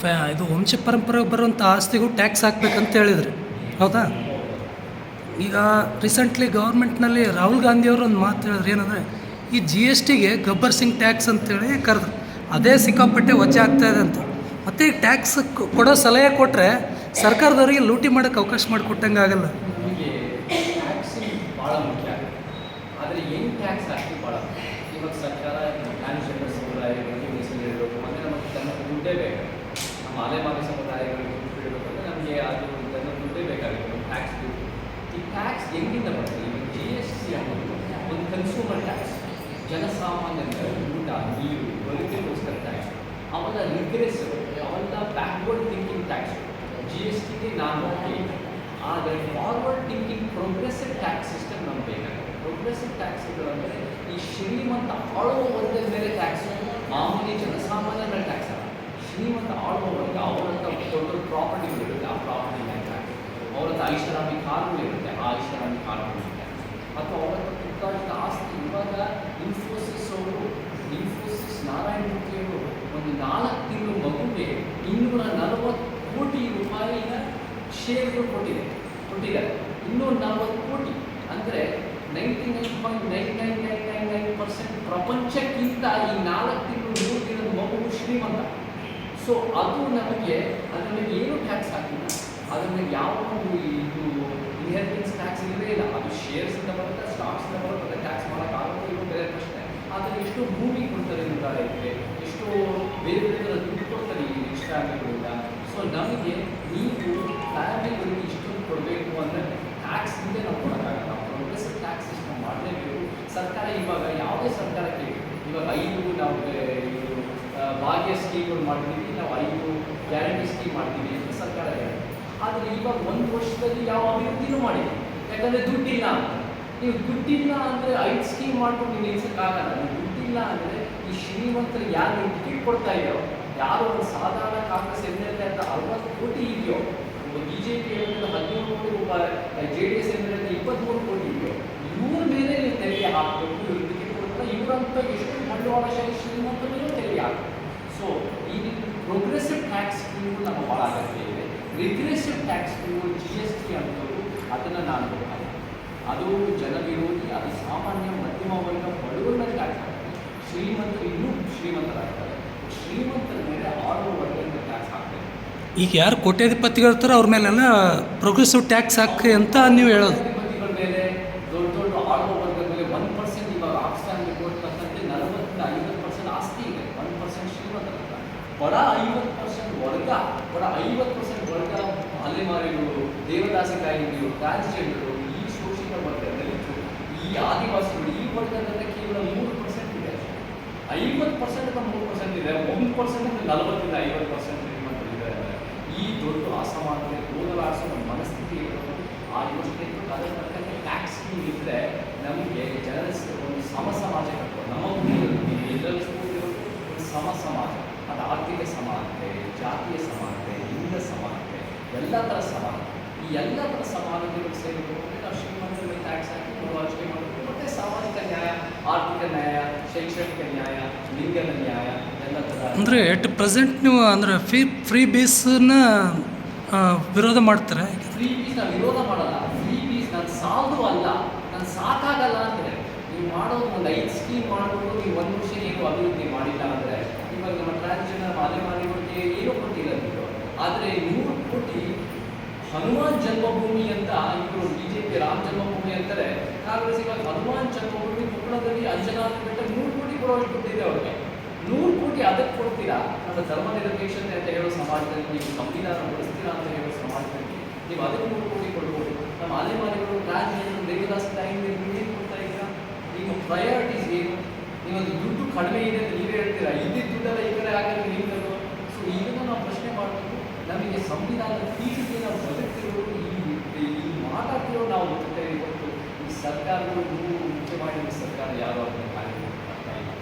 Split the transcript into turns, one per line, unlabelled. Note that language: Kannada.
ಫ್ಯಾ ಇದು ವಂಶ ಪರಂಪರೆಗೆ ಬರುವಂಥ ಆಸ್ತಿಗೂ ಟ್ಯಾಕ್ಸ್ ಹಾಕ್ಬೇಕಂತ ಹೇಳಿದ್ರು. ಹೌದಾ? ಈಗ ರೀಸೆಂಟ್ಲಿ ಗೌರ್ಮೆಂಟ್ನಲ್ಲಿ ರಾಹುಲ್ ಗಾಂಧಿಯವರು ಒಂದು ಮಾತು ಹೇಳಿದ್ರು. ಏನಂದರೆ, ಈ ಜಿ ಎಸ್ ಟಿಗೆ ಗಬ್ಬರ್ ಸಿಂಗ್ ಟ್ಯಾಕ್ಸ್ ಅಂತೇಳಿ ಕರೆದ್ರು. ಅದೇ ಸಿಕ್ಕಾಪಟ್ಟೆ ವಜೆ ಆಗ್ತಾ ಇದೆ ಅಂತ. ಮತ್ತು ಈ ಟ್ಯಾಕ್ಸ್ ಕೊಡೋ ಸಲಹೆ ಕೊಟ್ಟರೆ ಸರ್ಕಾರದವರಿಗೆ ಲೂಟಿ ಮಾಡೋಕ್ಕೆ ಅವಕಾಶ ಮಾಡಿಕೊಟ್ಟಂಗೆ ಆಗಲ್ಲ
ನಮಗೆ ಟ್ಯಾಕ್ಸಿಂಗ್ ಭಾಳ ಮುಖ್ಯ ಆದರೆ ಹೆಂಗ್ ಟ್ಯಾಕ್ಸ್ ಹಾಕಿ ಭಾಳ ಮುಖ್ಯ. ಇವಾಗ ಸರ್ಕಾರ ಟ್ರಾನ್ಸ್ಜೆಂಡರ್ ಸಮುದಾಯಗಳಿಗೆ ಮೀಸಲಿಡಬೇಕು ಅಂದರೆ ನಮಗೆ ತನ್ನ ದುಡ್ಡೇ ಬೇಕು ನಮ್ಮ ಅಲೆಮಾರಿ ಸಮುದಾಯಗಳಿಗೆ ಹೇಳಬೇಕಂದ್ರೆ ನಮಗೆ ಅದು ಇದನ್ನು ದುಡ್ಡೇ ಬೇಕಾಗುತ್ತೆ ಟ್ಯಾಕ್ಸ್ ಈ ಟ್ಯಾಕ್ಸ್ ಹೆಂಗಿಂದ ಬರ್ತದೆ ಈಗ ಜಿ ಎಸ್ ಟಿ ಅನ್ನೋದು ಒಂದು ಕನ್ಸ್ಯೂಮರ್ ಟ್ಯಾಕ್ಸ್ ಜನಸಾಮಾನ್ಯರ ಊಟ, ನೀರು, ಬದುಕಿಗೋಸ್ಕರ ಟ್ಯಾಕ್ಸ್ ಅವೆಲ್ಲ ರಿಗ್ರೆಸ್ ಅವೆಲ್ಲ backward thinking tax G S ಟಿಗೆ ನಾನು ಓಕೆ. ಆದರೆ forward thinking progressive tax system ನಮ್ಗೆ ಬೇಕಾಗುತ್ತೆ. ಪ್ರೋಗ್ರೆಸಿವ್ ಟ್ಯಾಕ್ಸ್ಗಳು ಅಂದರೆ ಈ ಶ್ರೀಮಂತ ಆಳುವ ವರ್ಗದ ಮೇಲೆ ಟ್ಯಾಕ್ಸ್ ಮಾಮೂಲಿ ಜನಸಾಮಾನ್ಯರ ಟ್ಯಾಕ್ಸ್ ಅಲ್ಲ ಶ್ರೀಮಂತ ಆಳುವವರಿಗೆ ವರ್ಗ ಅವರಂತ ದೊಡ್ಡ ಪ್ರಾಪರ್ಟಿ ಇರುತ್ತೆ. ಆ ಪ್ರಾಪರ್ಟಿ ಮೇಲೆ ಅವರಂತ ಐಷಾರಾಮಿ ಕಾರುಗಳು ಇರುತ್ತೆ. ಆ ಐಷಾರಾಮಿ ಕಾರುಗಳು ಇರುತ್ತೆ. ಅಥವಾ ಅವರಂತ ಪುಟ್ಟಾದ ಆಸ್ತಿ ಇವಾಗ ಇನ್ಫೋಸಿಸ್ ಅವರು ಇನ್ಫೋಸಿಸ್ ನಾರಾಯಣ ಮೂರ್ತಿಯವರು ಒಂದು ನಾಲ್ಕು ತಿಂಗಳು ಮಗುಗೆ ಇನ್ನೂರ ನಲವತ್ತು ಕೋಟಿ ರೂಪಾಯಿನ ಶೇರ್ಗಳು ಕೊಟ್ಟಿದೆ. ಕೊಟ್ಟಿದ್ದಾರೆ ಇನ್ನೂರ ನಲವತ್ತು ಕೋಟಿ. ಅಂದರೆ ninety nine point nine nine nine nine nine percent ಪ್ರಪಂಚಕ್ಕಿಂತ ಈ ನಾಲ್ಕು ತಿಂಗಳು ಮೂರು ದಿನದ ಮಗು ಶ್ರೀಮಂತ ಸೊ ಅದು ನಮಗೆ ಅದ್ರ ಮೇಲೆ ಏನು ಟ್ಯಾಕ್ಸ್ ಹಾಕಿಲ್ಲ ಅದರಲ್ಲಿ ಮೇಲೆ ಯಾವ ಇದು ಇನ್ಹೆರಿಟೆನ್ಸ್ ಟ್ಯಾಕ್ಸ್ ಇಲ್ಲವೇ ಇಲ್ಲ. ಅದು ಶೇರ್ಸಿಂದ ಬರುತ್ತೆ ಸ್ಟಾಕ್ಸಿಂದ ಬರುತ್ತೆ ಟ್ಯಾಕ್ಸ್ ಮಾಡೋಕ್ಕಾಗುತ್ತೆ ಇದು ಬೇರೆ ಪ್ರಶ್ನೆ. ಆದರೆ ಎಷ್ಟೋ ಭೂಮಿ ಕೊಡ್ತಾರೆ ರೈತರಿಗೆ ಎಷ್ಟೋ ಬೇರೆ ಬೇರೆ ದುಡ್ಡು ಕೊಡ್ತಾರೆ ಈ ರಿಜಿಸ್ಟ್ರಾಗಳಿಂದ ಸೊ ನಮಗೆ ನೀವು ಫ್ಯಾಮಿಲಿಗಳಿಗೆ ಇಷ್ಟೊಂದು ಕೊಡಬೇಕು ಅಂದರೆ ಟ್ಯಾಕ್ಸ್ ಹಿಂದೆ ನಾವು ಕೊಡೋಕ್ಕಾಗಲ್ಲ. ಪ್ರೋಗ್ರೆಸಿವ್ ಟ್ಯಾಕ್ಸ್ ಇಷ್ಟು ಮಾಡಲೇಬೇಕು. ಸರ್ಕಾರ ಇವಾಗ ಯಾವುದೇ ಸರ್ಕಾರಕ್ಕೆ ಇವಾಗ ಐದು ನಾವು ಬೇ- ಇದು ಆ, ಭಾಗ್ಯ ಸ್ಕೀಮ್ಗಳು ಮಾಡ್ತೀವಿ ನಾವು ಐದು ಗ್ಯಾರಂಟಿ ಸ್ಕೀಮ್ ಮಾಡ್ತೀವಿ ಅಂತ ಸರ್ಕಾರ ಹೇಳಿದೆ ಆದರೆ ಇವಾಗ ಒಂದು ವರ್ಷದಲ್ಲಿ ಯಾವ ಅಭಿವೃದ್ಧಿನೂ ಮಾಡಿದೆ ಯಾಕಂದರೆ ದುಡ್ಡಿಲ್ಲ ನೀವು ದುಡ್ಡಿಲ್ಲ ಅಂದರೆ ಐದು ಸ್ಕೀಮ್ ಮಾಡ್ಕೊಂಡು ನೀವು ನಿಲ್ಸಕ್ಕಾಗಲ್ಲ. ನೀವು ದುಡ್ಡಿಲ್ಲ ಅಂದರೆ ಈ ಶ್ರೀಮಂತರು ಯಾರು ಟಿಕೆಟ್ ಕೊಡ್ತಾ ಇದೆಯೋ, ಯಾರು ಒಂದು ಸಾಧಾರಣ ಕಾಂಗ್ರೆಸ್ ಎಂ ಎಲ್ ಎ ಅಂತ ಅರವತ್ತು ಕೋಟಿ ಇದೆಯೋ B J P M L ಹದಿನೇಳು ಕೋಟಿ ರೂಪಾಯಿ J D S M L A ಇಪ್ಪತ್ತ್ಮೂರು ಕೋಟಿ ಇದೆಯೋ, ಇವ್ರ ಮೇಲೆ ನೀವು ತೆರಿಗೆ ಹಾಕಬೇಕು ಇವ್ರು ಟಿಕೆಟ್ ಕೊಡ್ತಾರೆ ಇವರಂತ ಎಷ್ಟು ಬಂಡವಾಳಶಾಲಿ ಶ್ರೀಮಂತರ ಮೇಲೂ ತೆರಿಗೆ ಹಾಕಬೇಕು ಸೊ ಈ ಪ್ರೋಗ್ರೆಸಿವ್ ಟ್ಯಾಕ್ಸ್ ಸ್ಕೀಮು ನಮ್ಮ ಭಾಳ ಅಗತ್ಯ ಇದೆ regressive tax scheme G S T ಅನ್ನೋದು ಅದನ್ನು ನಾನು. ಅದು ಜನವಿರೋಧಿ ಅದು ಸಾಮಾನ್ಯ ಮಧ್ಯಮ ವರ್ಗ ಬಡವರ ಟ್ಯಾಕ್ಸ್ ಹಾಕ್ತಾರೆ ಶ್ರೀಮಂತರು ಇನ್ನೂ ಶ್ರೀಮಂತರಾಗ್ತಾರೆ. ಶ್ರೀಮಂತರ ಮೇಲೆ ಆರು ವರ್ಗದಿಂದ ಟ್ಯಾಕ್ಸ್ ಹಾಕ್ತಾರೆ
ಈಗ ಯಾರು ಕೋಟ್ಯಾಧಿಪತಿಗಳು ಇರ್ತಾರೋ ಅವ್ರ ಮೇಲೆಲ್ಲ ಪ್ರೋಗ್ರೆಸಿವ್ ಟ್ಯಾಕ್ಸ್ ಹಾಕಿ ಅಂತ ನೀವು ಹೇಳೋದು.
ವರ್ಗದ. ಬಡ ಐವತ್ತು ಪರ್ಸೆಂಟ್ ವರ್ಗ ಬಡ ಐವತ್ತು ಪರ್ಸೆಂಟ್ ವರ್ಗ ಅಲೆಮಾರಿಗಳು ದೇವದಾಸಿಕಾಯಿಗಳು ಟ್ರಾನ್ಸ್ಜೆಂಡರು ಈ ಶೋಷಿತ ವರ್ಗದಲ್ಲಿತ್ತು ಈ ಆದಿವಾಸಿಗಳು ಈ ವರ್ಗದಲ್ಲಿ ಕೇವಲ ಮೂರು ಪರ್ಸೆಂಟ್ ಇದೆ. ಐವತ್ತು ಪರ್ಸೆಂಟ್ ಮೂರು ಪರ್ಸೆಂಟ್ ಇದೆ, ಒಂದು ಪರ್ಸೆಂಟ್ ಅಂದರೆ ನಲವತ್ತರಿಂದ ಐವತ್ತು ಪರ್ಸೆಂಟ್ ಇದ್ದಾರೆ ಈ ದೊಡ್ಡ ಅಸಮಾನತೆ ಹೋಗಲಾಡಿಸೋ ಮನಸ್ಥಿತಿ ಇರೋದು ಆ ತಕ್ಕಂತೆ ಟ್ಯಾಕ್ಸ್ ಇದ್ದರೆ ನಮಗೆ ಜನರ ಎಲ್ಲ ಥರ ಸಮಾನತೆ ಈ ಎಲ್ಲ ಥರ ಸವಾಲುಗಳು ಸೇರಿಕೊಂಡು ನಾವು ಶ್ರೀಮಂತರಿಗೆ ಟ್ಯಾಕ್ಸ್ ಹಾಕಿ ಮುಳುವಾಚಿಕೆ ಮಾಡಬೇಕು. ಮತ್ತು ಸಾಮಾಜಿಕ ನ್ಯಾಯ ಆರ್ಥಿಕ ನ್ಯಾಯ ಶೈಕ್ಷಣಿಕ ನ್ಯಾಯ ಲಿಂಗದ ನ್ಯಾಯ ಎಲ್ಲ ಥರ
ಅಂದರೆ ಎಟ್ ಪ್ರೆಸೆಂಟ್ ನೀವು ಅಂದರೆ ಫ್ರೀ ಫ್ರೀ ಬೇಸನ್ನ ವಿರೋಧ ಮಾಡ್ತಾರೆ
ಫ್ರೀ ಬೀಸ್ ನಾವು ವಿರೋಧ ಮಾಡಲ್ಲ. ಫ್ರೀ ಬೀಸ್ ನಾನು ಸಾಲದು ಅಲ್ಲ ನಾನು ಸಾಕಾಗಲ್ಲ ಅಂದರೆ ನೀವು ಮಾಡೋದು ಒಂದು ಐದು ಸ್ಕೀಮ್ ಮಾಡಿಕೊಂಡು ನೀವು ಒಂದು ವರ್ಷ ಏನು ಅಭಿವೃದ್ಧಿ ಮಾಡಿಲ್ಲ ಅಂದರೆ ಇವಾಗ ನಮ್ಮ ಟ್ರಾನ್ಸ್ಜೆಂಡರ್ ಮಾಲೆ ಏನೂ ಕೊಟ್ಟಿಲ್ಲ ನೀವು ಆದರೆ ನೂರು ಕೋಟಿ ಹನುಮಾನ್ ಜನ್ಮಭೂಮಿ ಅಂತ ಇವರು ಬಿ ಜೆ ಪಿ ರಾಮ ಜನ್ಮಭೂಮಿ ಅಂತಾರೆ. ಕಾಂಗ್ರೆಸ್ ಇವಾಗ ಹನುಮಾನ್ ಜನ್ಮಭೂಮಿ ಕೊಪ್ಪಳದಲ್ಲಿ ಅಂಜನಾ ಬೆಟ್ಟ ನೂರು ಕೋಟಿ ಕೊಡೋಷ್ಟು ಕೊಟ್ಟಿದೆ ಅವ್ರಿಗೆ. ನೂರು ಕೋಟಿ ಅದಕ್ಕೆ ಕೊಡ್ತೀರಾ? ನಮ್ಮ ಧರ್ಮ ನಿರಪೇಕ್ಷತೆ ಅಂತ ಹೇಳೋ ಸಮಾಜದಲ್ಲಿ ನೀವು ಸಂವಿಧಾನ ಬಳಸ್ತೀರಾ ಅಂತ ಹೇಳೋ ಸಮಾಜದಲ್ಲಿ ನೀವು ಅದಕ್ಕೆ ನೂರು ಕೋಟಿ ಕೊಡ್ಬೋದು. ನಮ್ಮ ಅಲೆಮಾರಿಗಳು ಟ್ರಾನ್ಸ್ಜೆಂಡರ್ ದೇವದಾಸ ನೀವು ಏನು ಕೊಡ್ತಾ ಇದ್ದೀರಾ? ನಿಮ್ಮ ಪ್ರಯಾರಿಟೀಸ್ ಏನು? ನೀವೊಂದು ದುಡ್ಡು ಕಡಿಮೆ ಇದೆ ಅಂತ ನೀವೇ ಹೇಳ್ತೀರಾ? ಇಲ್ಲಿ ದುಡ್ಡೆಲ್ಲ ಈ ಕಡೆ ಹಾಕಿದ್ರೆ ನೀವು ಸೊ ಇದನ್ನು ನಾವು ಪ್ರಶ್ನೆ ಮಾಡಬೇಕು. ನಮಗೆ ಸಂವಿಧಾನದ ಪೀಠಕ್ಕೆ ನಾವು ಬದುಕಿರೋದು ಈ ಈ ಮಾತಾಡ್ತಿರೋ ನಾವು ಬದುಕ್ತೇವೆ ಇವತ್ತು ಈ ಸರ್ಕಾರಗಳು ಮುಖ್ಯವಾಗಿ ಸರ್ಕಾರ ಯಾರು ಅದನ್ನು ಕಾರ್ಯ ಮಾಡ್ತಾ ಇಲ್ಲ